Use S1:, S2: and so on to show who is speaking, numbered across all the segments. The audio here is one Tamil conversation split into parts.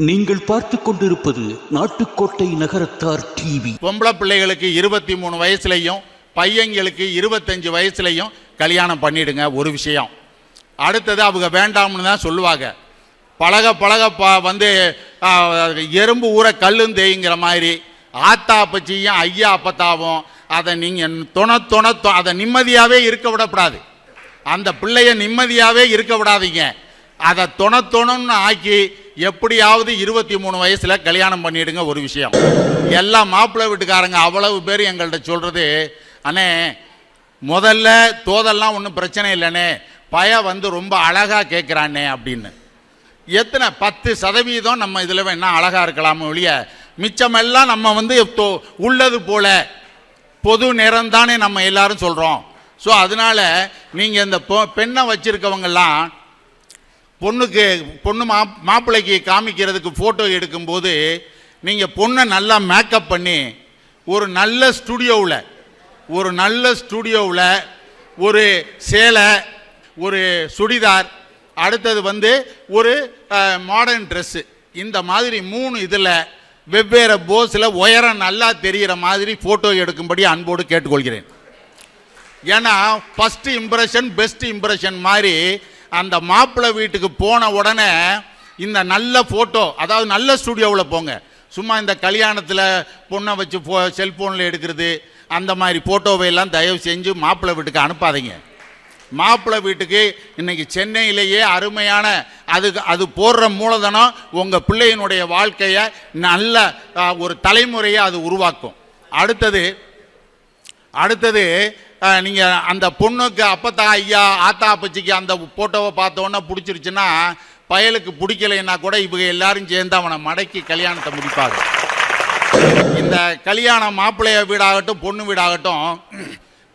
S1: நீங்கள் பார்த்து கொண்டிருப்பது நாட்டுக்கோட்டை நகரத்தார் டிவி.
S2: பொம்பளை பிள்ளைகளுக்கு இருபத்தி மூணு வயசுலையும் பையங்களுக்கு இருபத்தஞ்சு வயசுலையும் கல்யாணம் பண்ணிடுங்க ஒரு விஷயம். அடுத்தது அவங்க வேண்டாம்னு தான் சொல்லுவாங்க. பழக பழக ப வந்து எறும்பு ஊற கல்லும் தேய்ங்கிற மாதிரி ஆத்தா பச்சியும் ஐயா அப்பத்தாவும் அதை நீங்கள் துண துண தொ- அதை நிம்மதியாகவே இருக்க விடக்கூடாது. அந்த பிள்ளைய நிம்மதியாகவே இருக்க விடாதீங்க. அதை துணை துணன்னு ஆக்கி எப்படியாவது இருபத்தி மூணு வயசில் கல்யாணம் பண்ணிடுங்க ஒரு விஷயம். எல்லா மாப்பிள்ளை வீட்டுக்காரங்க அவ்வளவு பேர் எங்கள்கிட்ட சொல்கிறது அண்ணே முதல்ல தோதெல்லாம் ஒன்றும் பிரச்சனை இல்லைண்ணே பய வந்து ரொம்ப அழகாக கேட்குறானே அப்படின்னு. எத்தனை பத்து சதவீதம் நம்ம இதில் வேணா அழகாக இருக்கலாமோ ஒழிய மிச்சமெல்லாம் நம்ம வந்து தோ- உள்ளது போல பொது நிறம் தானே நம்ம எல்லாரும் சொல்கிறோம் ஸோ அதனால நீங்கள் இந்த பொ- பெண்ணை வச்சுருக்கவங்கெல்லாம் பொண்ணுக்கு பொண்ணு மா மாப்பிள்ளைக்கு காமிக்கிறதுக்கு ஃபோட்டோ எடுக்கும்போது நீங்கள் பொண்ணை நல்லா மேக்கப் பண்ணி ஒரு நல்ல ஸ்டுடியோவில் ஒரு நல்ல ஸ்டுடியோவில் ஒரு சேலை ஒரு சுடிதார் அடுத்தது வந்து ஒரு மாடர்ன் ட்ரெஸ்ஸு இந்த மாதிரி மூணு இதில் வெவ்வேறு போஸில் உயரம் நல்லா தெரிகிற மாதிரி ஃபோட்டோ எடுக்கும்படி அன்போடு கேட்டுக்கொள்கிறேன். ஏன்னா ஃபஸ்ட்டு இம்ப்ரெஷன் பெஸ்ட் இம்ப்ரெஷன் மாதிரி அந்த மாப்பிள்ளை வீட்டுக்கு போன உடனே இந்த நல்ல ஃபோட்டோ அதாவது நல்ல ஸ்டுடியோவில் போங்க. சும்மா இந்த கல்யாணத்தில் பொண்ணை வச்சு ஃபோ செல்ஃபோனில் எடுக்கிறது அந்த மாதிரி ஃபோட்டோவை எல்லாம் தயவு செஞ்சு மாப்பிள்ளை வீட்டுக்கு அனுப்பாதீங்க. மாப்பிள்ளை வீட்டுக்கு இன்னைக்கு சென்னையிலேயே அருமையான அதுக்கு அது போடுற மூலதனம் உங்கள் பிள்ளையினுடைய வாழ்க்கையை நல்ல ஒரு தலைமுறையை அது உருவாக்கும். அடுத்தது அடுத்தது நீங்கள் அந்த பொண்ணுக்கு அப்பத்தா ஐயா ஆத்தா அப்பச்சிக்கு அந்த ஃபோட்டோவை பார்த்தோன்னே பிடிச்சிருச்சுன்னா பயலுக்கு பிடிக்கலைன்னா கூட இவங்க எல்லாரும் சேர்ந்து அவனை மடக்கி கல்யாணத்தை முடிப்பாங்க. இந்த கல்யாணம் மாப்பிள்ளைய வீடாகட்டும் பொண்ணு வீடாகட்டும்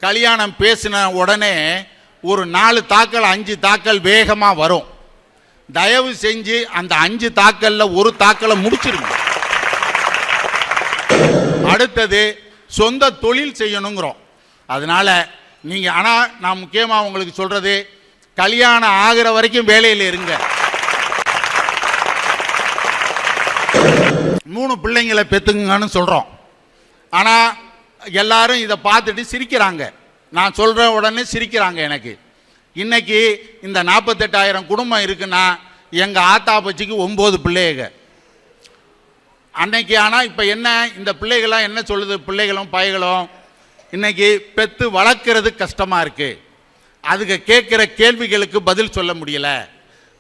S2: கல்யாணம் பேசின உடனே ஒரு நாலு தாக்கல் அஞ்சு தாக்கல் வேகமாக வரும். தயவு செஞ்சு அந்த அஞ்சு தாக்கலில் ஒரு தாக்கலை முடிச்சிருங்க. அடுத்தது சொந்த தொழில் செய்யணுங்கிறோம். அதனால் நீங்கள் ஆனால் நான் முக்கியமாக உங்களுக்கு சொல்கிறது கல்யாணம் ஆகிற வரைக்கும் வேலையில் இருங்க. மூணு பிள்ளைங்களை பெற்றுங்கன்னு சொல்கிறோம் ஆனால் எல்லாரும் இதை பார்த்துட்டு சிரிக்கிறாங்க. நான் சொல்கிற உடனே சிரிக்கிறாங்க எனக்கு. இன்னைக்கு இந்த நாற்பத்தெட்டாயிரம் குடும்பம் இருக்குன்னா எங்கள் ஆத்தா பச்சிக்கு ஒம்பது பிள்ளைங்க. அன்னைக்கு ஆனால் இப்போ என்ன இந்த பிள்ளைகள்லாம் என்ன சொல்லுது? பிள்ளைகளும் பைகளும் இன்னைக்கு பெத்து வளர்க்குறது கஷ்டமாக இருக்குது அதுக்கு கேட்குற கேள்விகளுக்கு பதில் சொல்ல முடியல.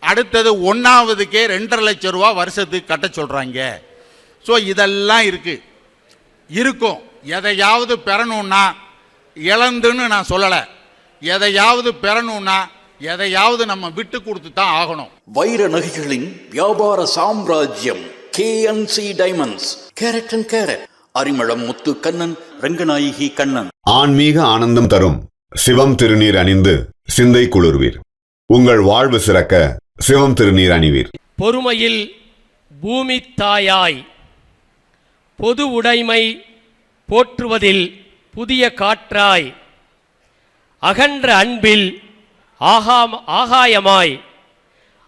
S2: அடுத்தது ஒன்றாவதுக்கே ரெண்டரை லட்சம் ரூபா வருஷத்துக்கு கட்ட சொல்கிறாங்க ஸோ இதெல்லாம் இருக்குது இருக்கும். எதையாவது பெறணும்னா இழந்துன்னு நான் சொல்லலை. எதையாவது பெறணும்னா எதையாவது நம்ம விட்டு கொடுத்து தான் ஆகணும்.
S1: வைர நகைகளின் வியாபார சாம்ராஜ்யம் KNC diamonds carat and carat Arimalam Muthu Kannan Ranganayaki Kannan.
S3: ஆன்மீக ஆனந்தம் தரும் சிவம் திருநீர் அணிந்து சிந்தை குளிர்வீர். உங்கள் வாழ்வு சிறக்க சிவம் திருநீர் அணிவீர்.
S4: பொறுமையில் பூமி தாயாய் பொது உடைமை போற்றுவதில் புதிய காற்றாய் அகன்ற அன்பில் ஆகாம் ஆகாயமாய்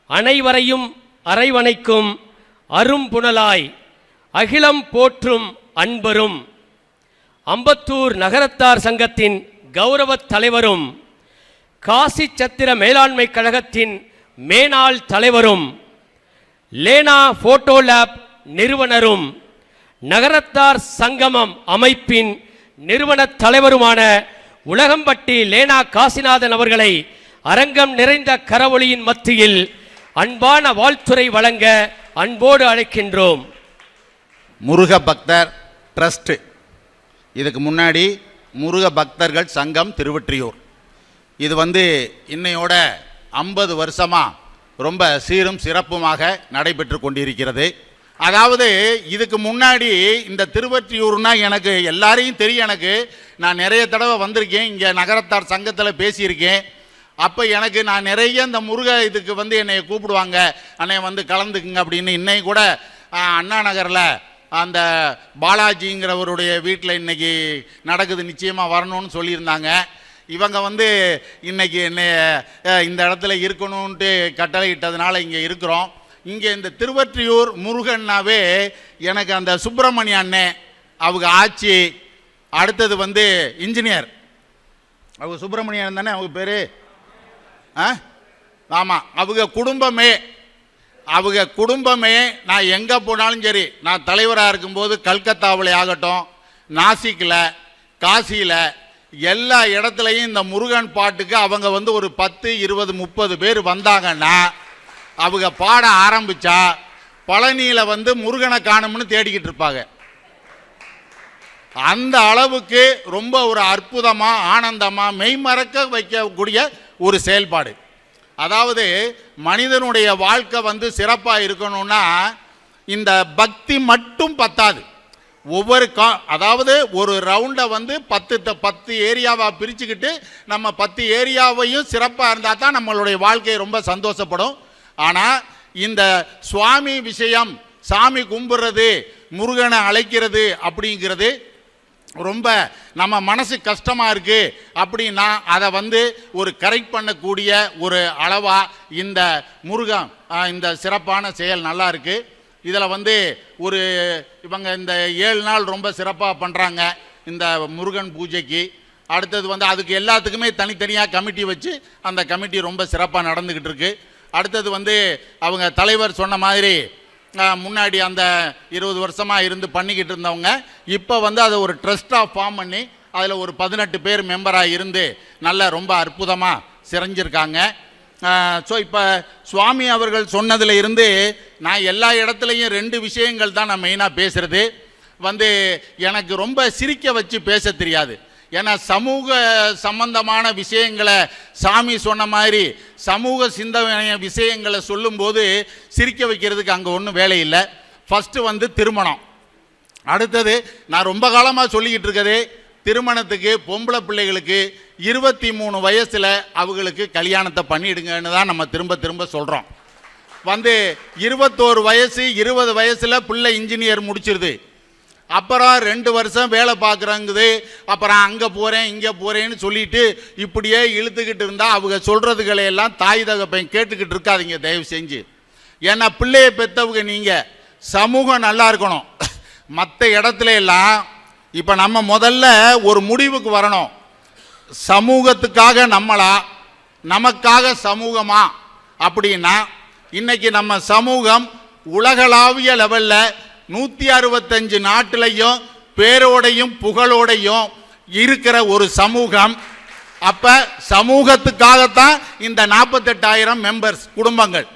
S4: அனைவரையும் அரைவணைக்கும் அரும்புணலாய் அகிலம் போற்றும் அன்பரும் அம்பத்தூர் நகரத்தார் சங்கத்தின் கௌரவத் தலைவரும் காசி சத்திர மேலாண்மை கழகத்தின் மேனாள் தலைவரும் லேனா போட்டோ லேப் நிறுவனரும் நகரத்தார் சங்கமம் அமைப்பின் நிறுவன தலைவருமான உலகம்பட்டி லேனா காசிநாதன் அவர்களை அரங்கம் நிறைந்த கரவொளியின் மத்தியில் அன்பான வாழ்த்துறை வழங்க அன்போடு அழைக்கின்றோம்.
S2: முருக பக்தர் ட்ரஸ்ட்டு இதுக்கு முன்னாடி முருக பக்தர்கள் சங்கம் திருவற்றியூர். இது வந்து இன்னையோட ஐம்பது வருஷமாக ரொம்ப சீரும் சிறப்புமாக நடைபெற்று கொண்டிருக்கிறது. அதாவது இதுக்கு முன்னாடி இந்த திருவொற்றியூர்னா எனக்கு எல்லாரையும் தெரியும் எனக்கு. நான் நிறைய தடவை வந்திருக்கேன் இங்கே நகரத்தார் சங்கத்தில் பேசியிருக்கேன். அப்போ எனக்கு நான் நிறைய இந்த முருக இதுக்கு வந்து என்னை கூப்பிடுவாங்க. அண்ணே வந்து கலந்துக்குங்க அப்படின்னு. இன்னைக்கு கூட அண்ணா நகரில் அந்த பாலாஜிங்கிறவருடைய வீட்டில் இன்னைக்கு நடக்குது நிச்சயமாக வரணும்னு சொல்லியிருந்தாங்க. இவங்க வந்து இன்னைக்கு என்ன இந்த இடத்துல இருக்கணும்ன்ட்டு கட்டளை இட்டதுனால இங்கே இருக்கிறோம். இங்கே இந்த திருவற்றியூர் முருகன்னாவே எனக்கு அந்த சுப்பிரமணிய அண்ணே அவங்க ஆட்சி அடுத்தது வந்து இன்ஜினியர். அவங்க சுப்பிரமணியன் தானே அவங்க பேர்? ஆ? ஆமாம் அவங்க குடும்பமே அவங்க குடும்பமே நான் எங்கே போனாலும் சரி நான் தலைவராக இருக்கும்போது கல்கத்தாவில் ஆகட்டும் நாசிக்கில் காசியில் எல்லா இடத்துலையும் இந்த முருகன் பாட்டுக்கு அவங்க வந்து ஒரு பத்து இருபது முப்பது பேர் வந்தாங்கன்னா அவங்க பாட ஆரம்பித்தா பழனியில் வந்து முருகனை காணும்னு தேடிக்கிட்டு இருப்பாங்க. அந்த அளவுக்கு ரொம்ப ஒரு அற்புதமாக ஆனந்தமாக மெய்மறக்க வைக்கக்கூடிய ஒரு செயல்பாடு. அதாவது மனிதனுடைய வாழ்க்கை வந்து சிறப்பாக இருக்கணும்னா இந்த பக்தி மட்டும் பத்தாது. ஒவ்வொரு கா அதாவது ஒரு ரவுண்டை வந்து பத்து த- பத்து ஏரியாவாக பிரிச்சுக்கிட்டு நம்ம பத்து ஏரியாவையும் சிறப்பாக இருந்தால் தான் நம்மளுடைய வாழ்க்கை ரொம்ப சந்தோஷப்படும். ஆனால் இந்த சுவாமி விஷயம் சாமி கும்பிட்றது முருகனை அழைக்கிறது அப்படிங்கிறது ரொம்ப நம்ம மனசு கஷ்டமாக இருக்குது அப்படின்னா அதை வந்து ஒரு கரெக்ட் பண்ணக்கூடிய ஒரு அளவாக இந்த முருகன் இந்த சிறப்பான செயல் நல்லா இருக்குது இதில் வந்து ஒரு இவங்க இந்த ஏழு நாள் ரொம்ப சிறப்பாக பண்ணுறாங்க இந்த முருகன் பூஜைக்கு. அடுத்தது வந்து அதுக்கு எல்லாத்துக்குமே தனித்தனியாக கமிட்டி வச்சு அந்த கமிட்டி ரொம்ப சிறப்பாக நடந்துக்கிட்டு இருக்கு. அடுத்தது வந்து அவங்க தலைவர் சொன்ன மாதிரி முன்னாடி அந்த இருபது வருஷமாக இருந்து பண்ணிக்கிட்டு இருந்தவங்க இப்போ வந்து அதை ஒரு ட்ரஸ்ட்டாக ஃபார்ம் பண்ணி அதில் ஒரு பதினெட்டு பேர் மெம்பராக இருந்து நல்ல ரொம்ப அற்புதமாக சிறைஞ்சிருக்காங்க. ஸோ இப்போ சுவாமி அவர்கள் சொன்னதில் இருந்து நான் எல்லா இடத்துலையும் ரெண்டு விஷயங்கள் தான் நான் மெயினாக பேசுகிறது வந்து எனக்கு ரொம்ப சிரிக்க வச்சு பேச தெரியாது. ஏன்னா சமூக சம்பந்தமான விஷயங்களை சாமி சொன்ன மாதிரி சமூக சிந்தனை விஷயங்களை சொல்லும்போது சிரிக்க வைக்கிறதுக்கு அங்கே ஒன்றும் வேலை இல்லை. ஃபஸ்ட்டு வந்து திருமணம். அடுத்தது நான் ரொம்ப காலமாக சொல்லிக்கிட்டு இருக்கதே திருமணத்துக்கு பொம்பளை பிள்ளைகளுக்கு இருபத்தி மூணு வயசில் அவங்களுக்கு கல்யாணத்தை பண்ணிடுங்கன்னு தான் நம்ம திரும்ப திரும்ப சொல்கிறோம் வந்து இருபத்தோரு வயசு இருபது வயசில் பிள்ளை இன்ஜினியர் முடிச்சிருது. அப்புறம் ரெண்டு வருஷம் வேலை பார்க்குறங்குது. அப்புறம் அங்கே போகிறேன் இங்கே போகிறேன்னு சொல்லிட்டு இப்படியே இழுத்துக்கிட்டு இருந்தால் அவங்க சொல்கிறதுகளை எல்லாம் தாய் தகப்பன் கேட்டுக்கிட்டு இருக்காதீங்க தயவு செஞ்சு. ஏன்னா பிள்ளையை பெற்றவங்க நீங்கள் சமூகம் நல்லா இருக்கணும். மற்ற இடத்துல எல்லாம் இப்போ நம்ம முதல்ல ஒரு முடிவுக்கு வரணும். சமூகத்துக்காக நம்மளா நமக்காக சமூகமா? அப்படின்னா இன்னைக்கு நம்ம சமூகம் உலகளாவிய லெவலில் நூற்றி அறுபத்தஞ்சு நாட்டிலையும் பேரோடையும் புகழோடையும் இருக்கிற ஒரு சமூகம். அப்போ சமூகத்துக்காகத்தான் இந்த நாற்பத்தெட்டாயிரம் மெம்பர்ஸ் குடும்பங்கள்.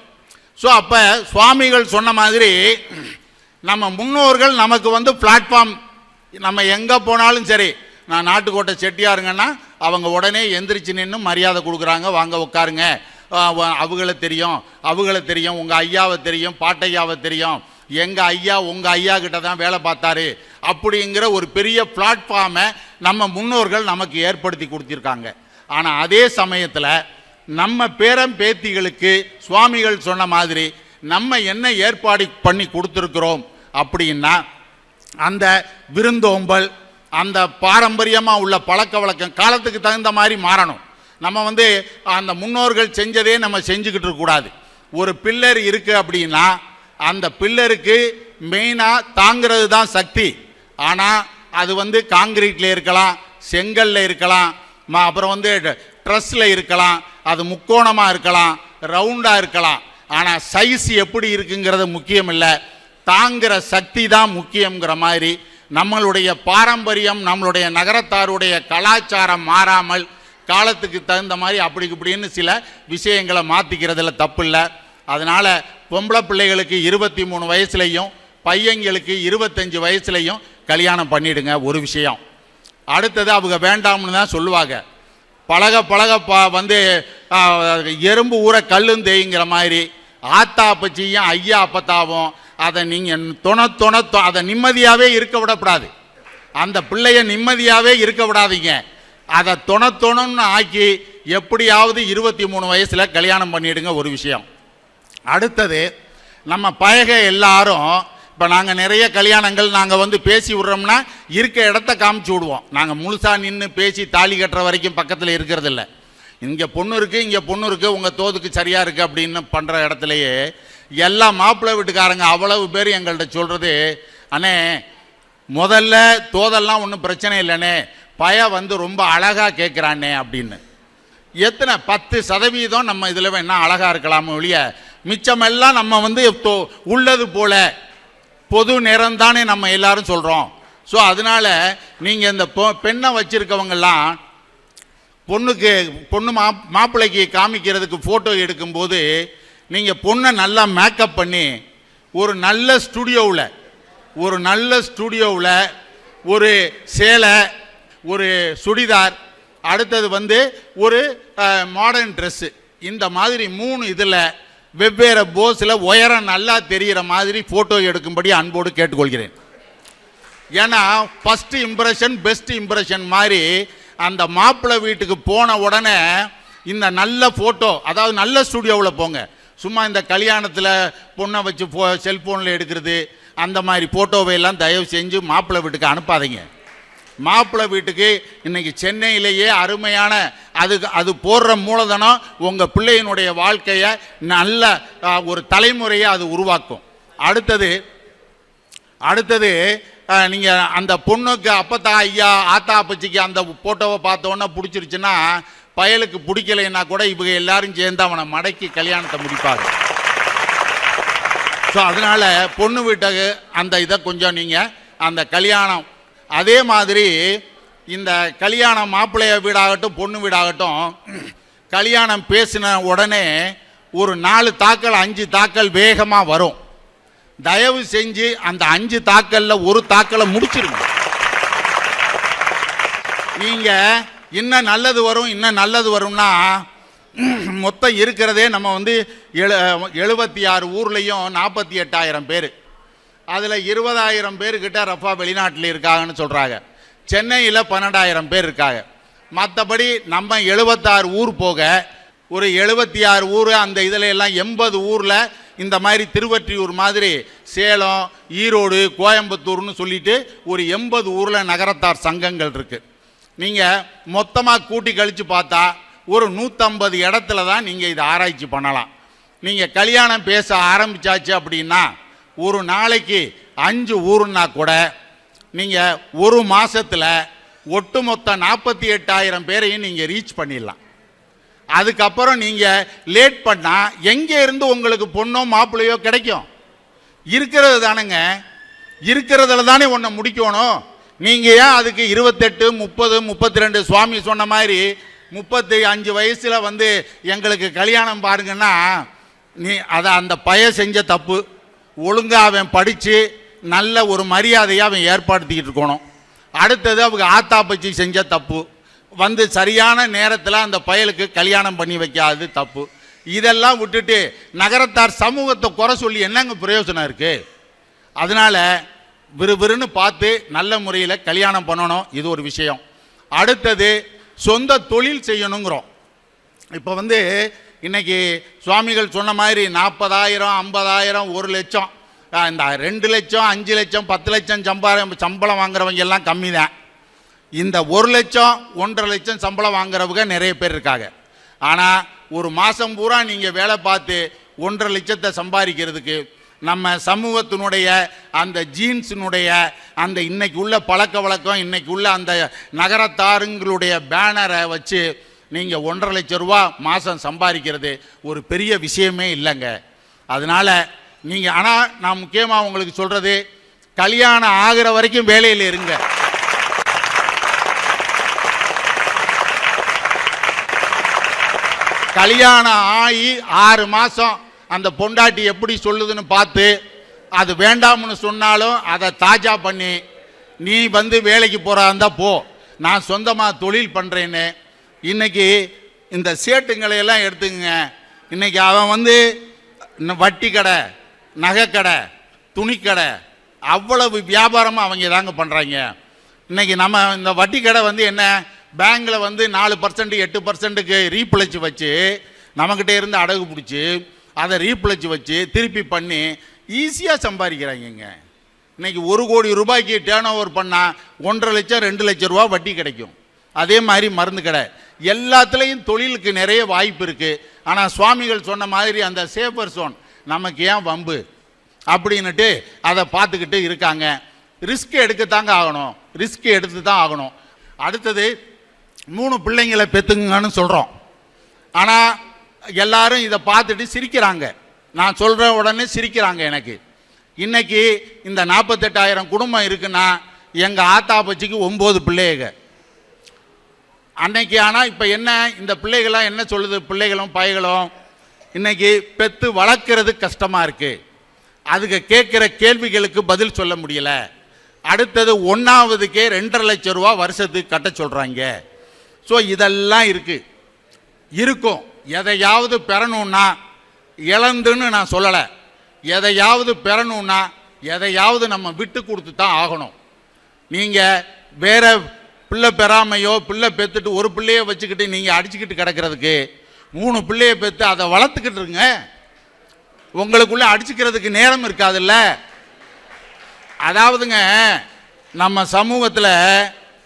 S2: ஸோ அப்போ சுவாமிகள் சொன்ன மாதிரி நம்ம முன்னோர்கள் நமக்கு வந்து பிளாட்ஃபார்ம் நம்ம எங்கே போனாலும் சரி நான் நாட்டுக்கோட்டை செட்டியாருங்கன்னா அவங்க உடனே எந்திரிச்சு நின்று மரியாதை கொடுக்குறாங்க வாங்க உட்காருங்க. அவங்கள தெரியும் அவங்கள தெரியும் உங்கள் ஐயாவை தெரியும் பாட்டையாவை தெரியும். எங்கள் ஐயா உங்கள் ஐயா கிட்ட தான் வேலை பார்த்தாரு. அப்படிங்கிற ஒரு பெரிய பிளாட்ஃபார்மை நம்ம முன்னோர்கள் நமக்கு ஏற்படுத்தி கொடுத்துருக்காங்க. ஆனால் அதே சமயத்தில் நம்ம பேரம் பேத்திகளுக்கு சுவாமிகள் சொன்ன மாதிரி நம்ம என்ன ஏற்பாடு பண்ணி கொடுத்துருக்குறோம் அப்படின்னா அந்த விருந்தோம்பல் அந்த பாரம்பரியமாக உள்ள பழக்க வழக்கம் காலத்துக்கு தகுந்த மாதிரி மாறணும். நம்ம வந்து அந்த முன்னோர்கள் செஞ்சதே நம்ம செஞ்சுக்கிட்டு இருக்கக்கூடாது. ஒரு பில்லர் இருக்குது அப்படின்னா அந்த பில்லருக்கு மெயினாக தாங்கிறது தான் சக்தி. ஆனால் அது வந்து காங்கிரீட்டில் இருக்கலாம் செங்கல்ல இருக்கலாம் ம- அப்புறம் வந்து ட்ரெஸ்ஸில் இருக்கலாம் அது முக்கோணமாக இருக்கலாம் ரவுண்டாக இருக்கலாம். ஆனால் சைஸ் எப்படி இருக்குங்கிறது முக்கியம் இல்லை தாங்கிற சக்தி தான் முக்கியங்கிற மாதிரி நம்மளுடைய பாரம்பரியம் நம்மளுடைய நகரத்தாருடைய கலாச்சாரம் மாறாமல் காலத்துக்கு தகுந்த மாதிரி அப்படி இப்படின்னு சில விஷயங்களை மாற்றிக்கிறதுல தப்பு இல்லை அதனால் பொம்பளை பிள்ளைகளுக்கு இருபத்தி மூணு வயசுலையும் பையங்களுக்கு இருபத்தஞ்சி வயசுலையும் கல்யாணம் பண்ணிடுங்க ஒரு விஷயம். அடுத்தது அவங்க வேண்டாம்னு தான் சொல்லுவாங்க. பழக பழக ப வந்து எறும்பு ஊற கல்லும் தேய்ங்கிற மாதிரி ஆத்தா அப்பச்சியும் ஐயா அப்பத்தாவும் அதை நீங்கள் துணை துணை தொ- அதை நிம்மதியாகவே இருக்க விடக்கூடாது. அந்த பிள்ளைய நிம்மதியாகவே இருக்க விடாதீங்க. அதை துணை துணன்னு ஆக்கி எப்படியாவது இருபத்தி மூணு வயசில் கல்யாணம் பண்ணிடுங்க ஒரு விஷயம். அடுத்தது நம்ம பயக எல்லாரும் இப்போ நாங்கள் நிறைய கல்யாணங்கள் நாங்கள் வந்து பேசி விட்றோம்னா இருக்க இடத்த காமிச்சு விடுவோம். நாங்கள் முழுசாக நின்று பேசி தாலி கட்டுற வரைக்கும் பக்கத்தில் இருக்கிறதில்ல. இங்கே பொண்ணு இருக்குது இங்கே பொண்ணு இருக்குது உங்கள் தோதுக்கு சரியாக இருக்குது அப்படின்னு பண்ணுற இடத்துலையே எல்லா மாப்பிள்ளை வீட்டுக்காரங்க அவ்வளவு பேர் எங்கள்கிட்ட சொல்கிறது அண்ணே முதல்ல தோதெல்லாம் ஒன்றும் பிரச்சனை இல்லைண்ணே பய வந்து ரொம்ப அழகாக கேட்குறானே அப்படின்னு. எத்தனை? பத்து சதவீதம் நம்ம இதில் வேணால் அழகாக இருக்கலாமோ ஒழிய மிச்சமெல்லாம் நம்ம வந்து தோ- உள்ளது போல. பொது நிறம் தானே நம்ம எல்லாரும் சொல்கிறோம் ஸோ அதனால நீங்கள் இந்த பொ- பெண்ணை வச்சுருக்கவங்கெல்லாம் பொண்ணுக்கு பொண்ணு மா மாப்பிள்ளைக்கு காமிக்கிறதுக்கு ஃபோட்டோ எடுக்கும்போது நீங்கள் பொண்ணை நல்லா மேக்கப் பண்ணி ஒரு நல்ல ஸ்டுடியோவில் ஒரு நல்ல ஸ்டுடியோவில் ஒரு சேலை ஒரு சுடிதார் அடுத்தது வந்து ஒரு மாடர்ன் ட்ரெஸ்ஸு இந்த மாதிரி மூணு இதில் வெவ்வேறு போஸில் உயரம் நல்லா தெரிகிற மாதிரி ஃபோட்டோ எடுக்கும்படி அன்போடு கேட்டுக்கொள்கிறேன். ஏன்னா ஃபஸ்ட்டு இம்ப்ரெஷன் பெஸ்ட் இம்ப்ரெஷன் மாதிரி அந்த மாப்பிள்ளை வீட்டுக்கு போன உடனே இந்த நல்ல ஃபோட்டோ அதாவது நல்ல ஸ்டுடியோவில் போங்க. சும்மா இந்த கல்யாணத்தில் பொண்ணை வச்சு ஃபோ செல்ஃபோனில் எடுக்கிறது அந்த மாதிரி ஃபோட்டோவை எல்லாம் தயவு செஞ்சு மாப்பிள்ளை வீட்டுக்கு அனுப்பாதீங்க. மாப்பிள்ளை வீட்டுக்கு இன்னைக்கு சென்னையிலேயே அருமையான அது அது போடுற மூலதனம் உங்கள் பிள்ளையினுடைய வாழ்க்கையை நல்ல ஒரு தலைமுறையை அது உருவாக்கும். அடுத்தது அடுத்தது நீங்கள் அந்த பொண்ணுக்கு அப்பத்தா ஐயா ஆத்தா அப்பச்சிக்கு அந்த ஃபோட்டோவை பார்த்தோன்னே பிடிச்சிருச்சுன்னா பயலுக்கு பிடிக்கலைன்னா கூட இவங்க எல்லாரும் சேர்ந்து அவனை மடக்கி கல்யாணத்தை முடிப்பாங்க. ஸோ அதனால பொண்ணு வீட்டுக்கு அந்த இதை கொஞ்சம் நீங்கள் அந்த கல்யாணம் அதே மாதிரி இந்த கல்யாணம் மாப்பிள்ளைய வீடாகட்டும் பொண்ணு வீடாகட்டும் கல்யாணம் பேசின உடனே ஒரு நாலு தாக்கல் அஞ்சு தாக்கல் வேகமாக வரும். தயவு செஞ்சு அந்த அஞ்சு தாக்கலில் ஒரு தாக்கலை முடிச்சிருங்க. நீங்கள் இன்னும் நல்லது வரும் இன்னும் நல்லது வரும்னா மொத்தம் இருக்கிறதே நம்ம வந்து எழு எழுபத்தி ஆறு ஊர்லேயும் நாற்பத்தி எட்டாயிரம் பேர். அதில் இருபதாயிரம் பேர்கிட்ட ரஃபா வெளிநாட்டில் இருக்காங்கன்னு சொல்கிறாங்க சென்னையில் பன்னெண்டாயிரம் பேர் இருக்காங்க. மற்றபடி நம்ம எழுபத்தாறு ஊர் போக ஒரு எழுபத்தி ஆறு ஊர் அந்த இதில் எல்லாம் எண்பது ஊரில் இந்த மாதிரி திருவற்றியூர் மாதிரி சேலம் ஈரோடு கோயம்புத்தூர்னு சொல்லிட்டு ஒரு எண்பது ஊரில் நகரத்தார் சங்கங்கள் இருக்குது நீங்கள் மொத்தமாக கூட்டி கழித்து பார்த்தா ஒரு நூற்றம்பது இடத்துல தான் நீங்கள் இதை ஆராய்ச்சி பண்ணலாம். நீங்கள் கல்யாணம் பேச ஆரம்பிச்சாச்சு அப்படின்னா ஒரு நாளைக்கு அஞ்சு ஊருன்னா கூட நீங்கள் ஒரு மாதத்தில் ஒட்டுமொத்த நாற்பத்தி எட்டாயிரம் பேரையும் நீங்கள் ரீச் பண்ணிடலாம். அதுக்கப்புறம் நீங்கள் லேட் பண்ணால் எங்கே இருந்து உங்களுக்கு பொண்ணோ மாப்பிள்ளையோ கிடைக்கும்? இருக்கிறது தானேங்க. இருக்கிறதுல தானே ஒன்றை முடிக்கணும். நீங்கள் ஏன் அதுக்கு இருபத்தெட்டு முப்பது முப்பத்தி ரெண்டு சுவாமி சொன்ன மாதிரி முப்பத்தி அஞ்சு வயசில் வந்து எங்களுக்கு கல்யாணம் பாருங்கன்னா நீ அதை அந்த பய செஞ்ச தப்பு. ஒழுங்காக அவன் படித்து நல்ல ஒரு மரியாதையை அவன் ஏற்படுத்திக்கிட்டு இருக்கணும். அடுத்தது அவங்க ஆத்தாப்பச்சி செஞ்ச தப்பு. வந்து சரியான நேரத்தில் அந்த பயலுக்கு கல்யாணம் பண்ணி வைக்காது தப்பு. இதெல்லாம் விட்டுட்டு நகரத்தார் சமூகத்தை குறை சொல்லி என்னங்க பிரயோஜனம் இருக்குது அதனால் விறுவிறுன்னு பார்த்து நல்ல முறையில் கல்யாணம் பண்ணணும். இது ஒரு விஷயம். அடுத்தது சொந்த தொழில் செய்யணுங்கிறோம். இப்போ வந்து இன்னைக்கு சுவாமிகள் சொன்ன மாதிரி நாற்பதாயிரம் ஐம்பதாயிரம் ஒரு லட்சம். இந்த ரெண்டு லட்சம் அஞ்சு லட்சம் பத்து லட்சம் சம்பாரம் சம்பளம் வாங்குறவங்க எல்லாம் கம்மி தான் இந்த ஒரு லட்சம் ஒன்றரை லட்சம் சம்பளம் வாங்குறவங்க நிறைய பேர் இருக்காங்க. ஆனால் ஒரு மாதம் பூரா நீங்கள் வேலை பார்த்து ஒன்றரை லட்சத்தை சம்பாதிக்கிறதுக்கு நம்ம சமூகத்தினுடைய அந்த ஜீன்ஸினுடைய அந்த இன்னைக்கு உள்ள பழக்க வழக்கம் இன்னைக்கு உள்ள அந்த நகரத்தாருங்களுடைய பேனரை வச்சு நீங்கள் ஒன்றரை லட்சம் ரூபா மாதம் சம்பாதிக்கிறது ஒரு பெரிய விஷயமே இல்லைங்க. அதனால் நீங்கள் ஆனால் நான் முக்கியமாக உங்களுக்கு சொல்கிறது கல்யாணம் ஆகிற வரைக்கும் வேலையில் இருங்க. கல்யாணம் ஆகி ஆறு மாதம் அந்த பொண்டாட்டி எப்படி சொல்லுதுன்னு பார்த்து அது வேண்டாம்னு சொன்னாலும் அதை தாஜா பண்ணி நீ வந்து வேலைக்கு போகிறா இருந்தால் போ. நான் சொந்தமாக தொழில் பண்ணுறேன்னு இன்னைக்கு இந்த சேட்டுங்களை எல்லாம் எடுத்துக்கங்க. இன்னைக்கு அவன் வந்து வட்டி கடை நகைக்கடை துணிக்கடை அவ்வளவு வியாபாரமாக அவங்க தாங்க பண்ணுறாங்க இன்னைக்கு நம்ம இந்த வட்டி கடை வந்து என்ன பேங்க்கில் வந்து நாலு பர்சன்ட் எட்டு பர்சன்ட்டுக்கு ரீப்ளச்சு வச்சு நம்மக்கிட்ட இருந்து அடகு பிடிச்சி அதை ரீப்ளச்சு வச்சு திருப்பி பண்ணி ஈஸியாக சம்பாதிக்கிறாங்கங்க. இன்றைக்கி ஒரு கோடி ரூபாய்க்கு டேர்ன் ஓவர் பண்ணால் ஒன்றரை லட்சம் ரெண்டு லட்சம் ரூபா வட்டி கிடைக்கும். அதே மாதிரி மருந்து கடை. எல்லாத்துலேயும் தொழிலுக்கு நிறைய வாய்ப்பு இருக்குது ஆனால் சுவாமிகள் சொன்ன மாதிரி அந்த சேஃபர் சோன் நமக்கு ஏன் வம்பு? அப்படின்னுட்டு அதை பார்த்துக்கிட்டு இருக்காங்க. ரிஸ்க் எடுக்கத்தாங்க ஆகணும். ரிஸ்க் எடுத்து தான் ஆகணும். அடுத்தது மூணு பிள்ளைங்களை பெற்றுங்கன்னு சொல்கிறோம் ஆனால் எல்லாரும் இதை பார்த்துட்டு சிரிக்கிறாங்க. நான் சொல்கிற உடனே சிரிக்கிறாங்க எனக்கு. இன்னைக்கு இந்த நாற்பத்தெட்டாயிரம் குடும்பம் இருக்குன்னா எங்கள் ஆத்தா பச்சிக்கு ஒம்பது பிள்ளைகள் அன்னைக்கு ஆனால் இப்போ என்ன இந்த பிள்ளைகளாம் என்ன சொல்லுது? பிள்ளைகளும் பைகளும் இன்னைக்கு பெற்று வளர்க்கறது கஷ்டமாக இருக்குது அதுக்கு கேட்குற கேள்விகளுக்கு பதில் சொல்ல முடியல. அடுத்தது ஒன்றாவதுக்கே ரெண்டரை லட்சம் ரூபா வருஷத்துக்கு கட்ட சொல்கிறாங்க ஸோ இதெல்லாம் இருக்குது இருக்கும். எதையாவது பெறணும்னா இழந்துன்னு நான் சொல்லலை. எதையாவது பெறணும்னா எதையாவது நம்ம விட்டு கொடுத்து தான் ஆகணும். நீங்கள் வேற பிள்ளை பெறாமையோ பிள்ளை பெற்றுட்டு ஒரு பிள்ளைய வச்சுக்கிட்டு நீங்கள் அடிச்சுக்கிட்டு கிடக்கிறதுக்கு மூணு பிள்ளைய பெற்று அதை வளர்த்துக்கிட்டு இருங்க. உங்களுக்குள்ளே அடிச்சுக்கிறதுக்கு நேரம் இருக்காதுல்ல. அதாவதுங்க நம்ம சமூகத்தில்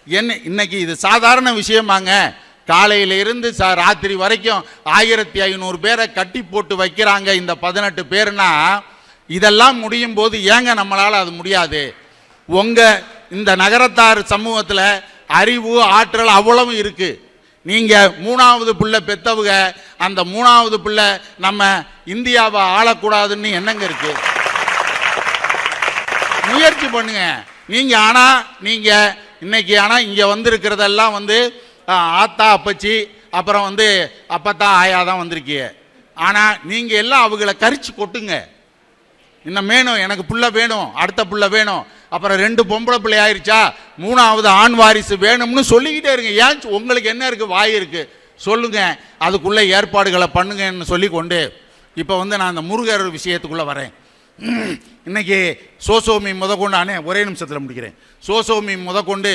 S2: என்ன இன்னைக்கு இது சாதாரண விஷயமாங்க. காலையில இருந்து ச ராத்திரி வரைக்கும் ஆயிரத்தி ஐநூறு பேரை கட்டி போட்டு வைக்கிறாங்க இந்த பதினெட்டு பேர்னா இதெல்லாம் முடியும் போது ஏங்க நம்மளால் அது முடியாது? உங்கள் இந்த நகரத்தார் சமூகத்தில் அறிவு ஆற்றல் அவ்வளவும் இருக்கு. நீங்க மூணாவது பிள்ளை பெத்தவங்க அந்த மூணாவது பிள்ளை நம்ம இந்தியாவை ஆளக்கூடாதுன்னு என்னங்க இருக்கு? முயற்சி பண்ணுங்க. நீங்க ஆனா நீங்க இன்னைக்கு ஆனா இங்க வந்திருக்கிறதெல்லாம் வந்து ஆத்தா அப்பச்சி அப்புறம் வந்து அப்பத்தா ஆயா தான் வந்திருக்கீங்க. ஆனா நீங்க எல்லாம் அவங்கள கரிச்சு கொட்டுங்க. இன்னும் வேணும் எனக்கு புள்ள வேணும் அடுத்த புள்ள வேணும் அப்புறம் ரெண்டு பொம்பளை பிள்ளை ஆயிடுச்சா மூணாவது ஆண் வாரிசு வேணும்னு சொல்லிக்கிட்டே இருங்க. ஏன் உங்களுக்கு என்ன இருக்குது வாய் இருக்கு. சொல்லுங்கள் அதுக்குள்ளே ஏற்பாடுகளை பண்ணுங்கன்னு சொல்லி கொண்டு இப்போ வந்து நான் அந்த முருகர் விஷயத்துக்குள்ளே வரேன். இன்னைக்கு சோசோமி முதற்கொண்டு அண்ணே ஒரே நிமிஷத்தில் முடிக்கிறேன். சோசோமி முதற்கொண்டு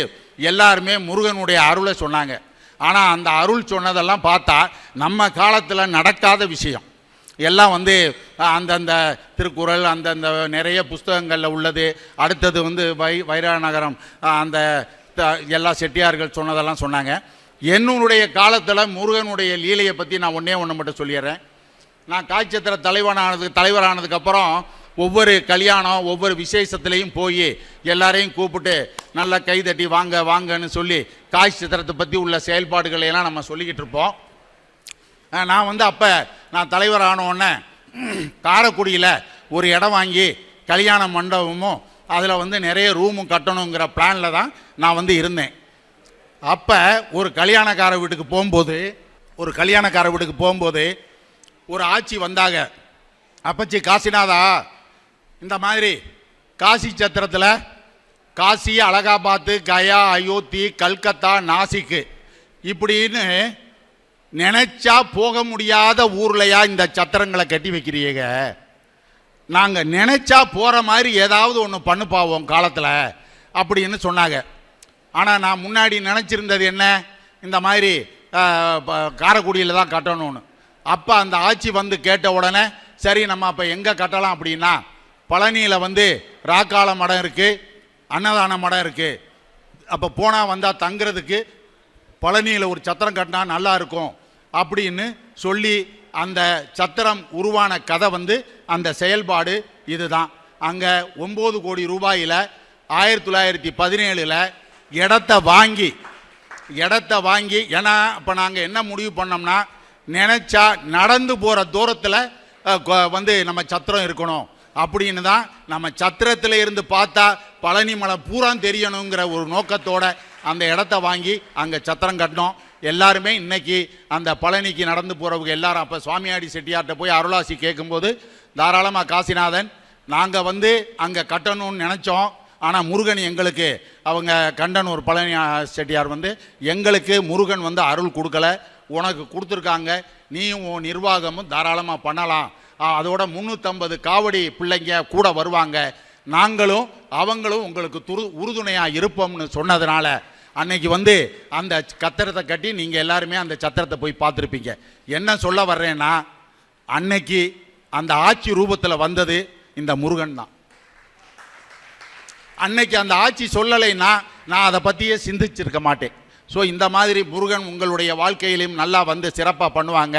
S2: எல்லாருமே முருகனுடைய அருளை சொன்னாங்க. ஆனால் அந்த அருள் சொன்னதெல்லாம் பார்த்தா நம்ம காலத்தில் நடக்காத விஷயம். எல்லாம் வந்து அந்தந்த திருக்குறள் அந்தந்த நிறைய புஸ்தகங்களில் உள்ளது. அடுத்தது வந்து வை வைராநகரம் அந்த த- எல்லா செட்டியார்கள் சொன்னதெல்லாம் சொன்னாங்க. என்னுடைய காலத்தில் முருகனுடைய லீலையை பற்றி நான் ஒன்றே ஒன்று மட்டும் சொல்லிடுறேன். நான் காய்ச்சத்திர தலைவனானதுக்கு தலைவரானதுக்கப்புறம் ஒவ்வொரு கல்யாணம் ஒவ்வொரு விசேஷத்துலேயும் போய் எல்லாரையும் கூப்பிட்டு நல்லா கைதட்டி வாங்க வாங்கன்னு சொல்லி காய் சித்திரத்தை பற்றி உள்ள செயல்பாடுகளை எல்லாம் நம்ம சொல்லிக்கிட்டு இருப்போம். நான் வந்து அப்போ நான் தலைவர் ஆன உடனே காரைக்குடியில் ஒரு இடம் வாங்கி கல்யாண மண்டபமும் அதில் வந்து நிறைய ரூமும் கட்டணுங்கிற பிளானில் தான் நான் வந்து இருந்தேன். அப்போ ஒரு கல்யாணக்கார வீட்டுக்கு போகும்போது ஒரு கல்யாணக்கார வீட்டுக்கு போகும்போது ஒரு ஆட்சி வந்தாங்க. அப்பச்சி காசிநாதா இந்த மாதிரி காசி சத்திரத்தில் காசி அலகாபாத்து கயா அயோத்தி கல்கத்தா நாசிக்கு இப்படின்னு நினைச்சா போக முடியாத ஊர்லையா இந்த சத்திரங்களை கட்டி வைக்கிறீங்க? நாங்கள் நினைச்சா போகிற மாதிரி ஏதாவது ஒன்று பண்ணு உன் காலத்தில் அப்படின்னு சொன்னாங்க. ஆனால் நான் முன்னாடி நினச்சிருந்தது என்ன? இந்த மாதிரி காரைக்குடியில் தான் கட்டணும்னு. அப்போ அந்த ஆட்சி வந்து கேட்ட உடனே சரி நம்ம அப்போ எங்கே கட்டலாம் அப்படின்னா பழனியில் வந்து ராக்கால மடம் இருக்குது அன்னதான மடம் இருக்குது அப்போ போனால் வந்தால் தங்குறதுக்கு பழனியில் ஒரு சத்திரம் கட்டினா நல்லா இருக்கும். அப்படின்னு சொல்லி அந்த சத்திரம் உருவான கதை வந்து அந்த செயல்பாடு இதுதான். அங்கே ஒம்பது கோடி ரூபாயில் ஆயிரத்தி தொள்ளாயிரத்தி பதினேழில் இடத்த வாங்கி இடத்த வாங்கி ஏன்னா இப்போ நாங்கள் என்ன முடிவு பண்ணோம்னா நினச்சா நடந்து போகிற தூரத்தில் வந்து நம்ம சத்திரம் இருக்கணும். அப்படின்னு தான் நம்ம சத்திரத்தில் இருந்து பார்த்தா பழனி மலை பூரா தெரியணுங்கிற ஒரு நோக்கத்தோட அந்த இடத்த வாங்கி அங்கே சத்திரம் கட்டினோம். எல்லாருமே இன்னைக்கு அந்த பழனிக்கு நடந்து போகிறவங்க எல்லாரும் அப்போ சுவாமியாடி செட்டியார்கிட்ட போய் அருளாசி கேட்கும்போது தாராளமாக காசிநாதன் நாங்கள் வந்து அங்கே கட்டணும்னு நினச்சோம். ஆனால் முருகன் எங்களுக்கு அவங்க கண்டனூர் பழனி செட்டியார் வந்து எங்களுக்கு முருகன் வந்து அருள் கொடுக்கல. உனக்கு கொடுத்துருக்காங்க. நீயும் உன் நிர்வாகமும் தாராளமாக பண்ணலாம். அதோட முந்நூற்றம்பது காவடி பிள்ளைங்க கூட வருவாங்க. நாங்களும் அவங்களும் உங்களுக்கு துரு உறுதுணையாக இருப்போம்னு சொன்னதுனால அன்னைக்கு வந்து அந்த கத்திரத்தை கட்டி நீங்கள் எல்லாருமே அந்த சத்திரத்தை போய் பார்த்துருப்பீங்க. என்ன சொல்ல வர்றேன்னா அன்னைக்கு அந்த ஆட்சி ரூபத்தில் வந்தது இந்த முருகன் தான். அன்னைக்கு அந்த ஆட்சி சொல்லலைன்னா நான் அதை பற்றியே சிந்திச்சிருக்க மாட்டேன். ஸோ இந்த மாதிரி முருகன் உங்களுடைய வாழ்க்கையிலும் நல்லா வந்து சிறப்பாக பண்ணுவாங்க.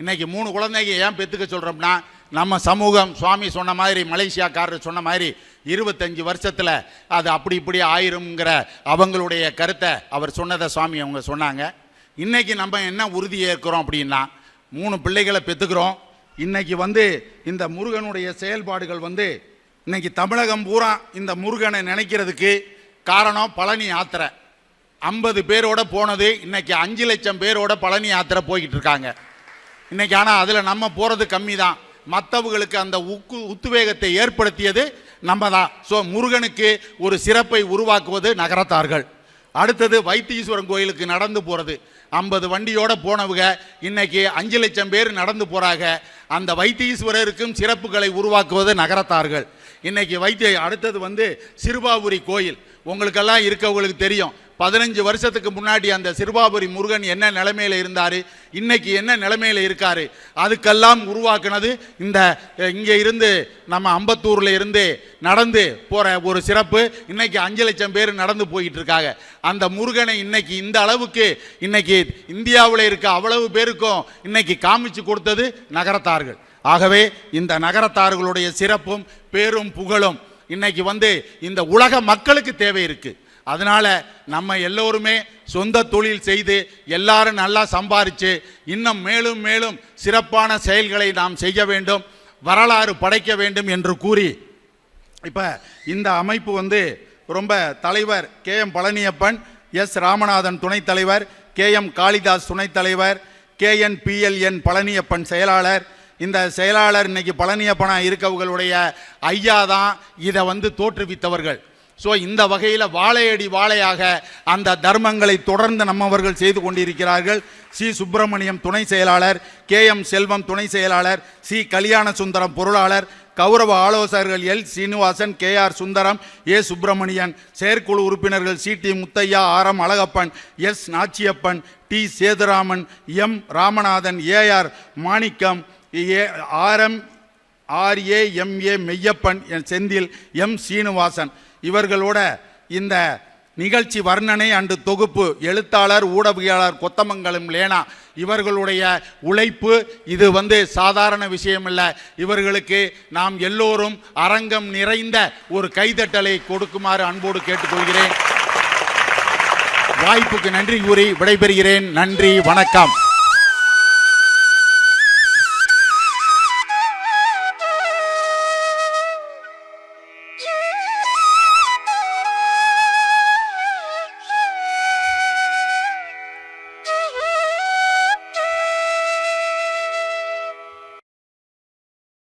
S2: இன்றைக்கி மூணு குழந்தைங்க ஏன் பெற்றுக்க சொல்கிறோம்னா நம்ம சமூகம் சுவாமி சொன்ன மாதிரி மலேசியாக்காரர் சொன்ன மாதிரி இருபத்தஞ்சு வருஷத்தில் அது அப்படி இப்படி ஆயிருங்கிற அவங்களுடைய கருத்தை அவர் சொன்னதை சுவாமி அவங்க சொன்னாங்க. இன்றைக்கி நம்ம என்ன உறுதி ஏற்கிறோம் அப்படின்னா மூணு பிள்ளைகளை பெற்றுக்கிறோம் இன்றைக்கி வந்து இந்த முருகனுடைய செயல்பாடுகள் வந்து இன்றைக்கி தமிழகம் பூரா இந்த முருகனை நினைக்கிறதுக்கு காரணம் பழனி யாத்திரை. ஐம்பது பேரோட போனது இன்றைக்கி அஞ்சு லட்சம் பேரோட பழனி யாத்திரை போய்கிட்டு இருக்காங்க. இன்றைக்கி ஆனால் அதில் நம்ம போகிறது கம்மி தான் மற்றவர்களுக்கு அந்த உக்கு உத்வேகத்தை ஏற்படுத்தியது நம்ம தான் ஸோ முருகனுக்கு ஒரு சிறப்பை உருவாக்குவது நகரத்தார்கள். அடுத்தது வைத்தீஸ்வரன் கோயிலுக்கு நடந்து போகிறது ஐம்பது வண்டியோட போனவங்க இன்னைக்கு அஞ்சு லட்சம் பேர் நடந்து போகிறாங்க அந்த வைத்தீஸ்வரருக்கும் சிறப்புகளை உருவாக்குவது நகரத்தார்கள். இன்னைக்கு வைத்திய அடுத்தது வந்து சிறுபாபுரி கோயில். உங்களுக்கெல்லாம் இருக்கவங்களுக்கு தெரியும். பதினஞ்சு வருஷத்துக்கு முன்னாடி அந்த சிறுபாபுரி முருகன் என்ன நிலைமையில் இருந்தார்? இன்னைக்கு என்ன நிலைமையில் இருக்கார்? அதுக்கெல்லாம் உருவாக்குனது இந்த இங்கே இருந்து நம்ம அம்பத்தூரில் இருந்து நடந்து போகிற ஒரு சிறப்பு. இன்னைக்கு அஞ்சு லட்சம் பேர் நடந்து போயிட்டு இருக்காங்க அந்த முருகனை இன்னைக்கு இந்த அளவுக்கு இன்னைக்கு இந்தியாவில் இருக்க அவ்வளவு பேருக்கும் இன்னைக்கு காமிச்சு கொடுத்தது நகரத்தார்கள். ஆகவே இந்த நகரத்தார்களுடைய சிறப்பும் பேரும் புகழும் இன்னைக்கு வந்து இந்த உலக மக்களுக்கு தேவை இருக்குது அதனால் நம்ம எல்லோருமே சொந்த தொழில் செய்து எல்லாரும் நல்லா சம்பாரித்து இன்னும் மேலும் மேலும் சிறப்பான செயல்களை நாம் செய்ய வேண்டும் வரலாறு படைக்க வேண்டும் என்று கூறி இப்போ இந்த அமைப்பு வந்து ரொம்ப தலைவர் K M Palaniappan S Ramanathan துணைத் தலைவர் கே எம் காளிதாஸ் துணைத் தலைவர் கே என் பிஎல்என் பழனியப்பன் செயலாளர். இந்த செயலாளர் இன்னைக்கு பழனியப்பனாக இருக்கவங்களுடைய ஐயா தான் இதை வந்து தோற்றுவித்தவர்கள். ஸோ இந்த வகையில் வாழையடி வாழையாக அந்த தர்மங்களை தொடர்ந்து நம்மவர்கள் செய்து கொண்டிருக்கிறார்கள். சி. சுப்பிரமணியம் துணை செயலாளர் கே. எம். செல்வம் துணை செயலாளர் சி. கல்யாண சுந்தரம் பொருளாளர் கௌரவ ஆலோசகர்கள் L. Srinivasan K. R. Sundaram A. Subramanian செயற்குழு உறுப்பினர்கள் C. D. Muthiah R. M. Alagappan S. Nachiappan D. Sethuraman M. Ramanathan A. R. Manickam A. R. M. R A M A Meyyappan N Senthil M Srinivasan. இவர்களோட இந்த நிகழ்ச்சி வர்ணனை அண்டு தொகுப்பு எழுத்தாளர் ஊடகவியலாளர் கொத்தமங்கலம் லேனா இவர்களுடைய உழைப்பு இது வந்து சாதாரண விஷயம் இவர்களுக்கு நாம் எல்லோரும் அரங்கம் நிறைந்த ஒரு கைதட்டலை கொடுக்குமாறு அன்போடு கேட்டுக்கொள்கிறேன். வாய்ப்புக்கு நன்றி கூறி விடைபெறுகிறேன். நன்றி வணக்கம்.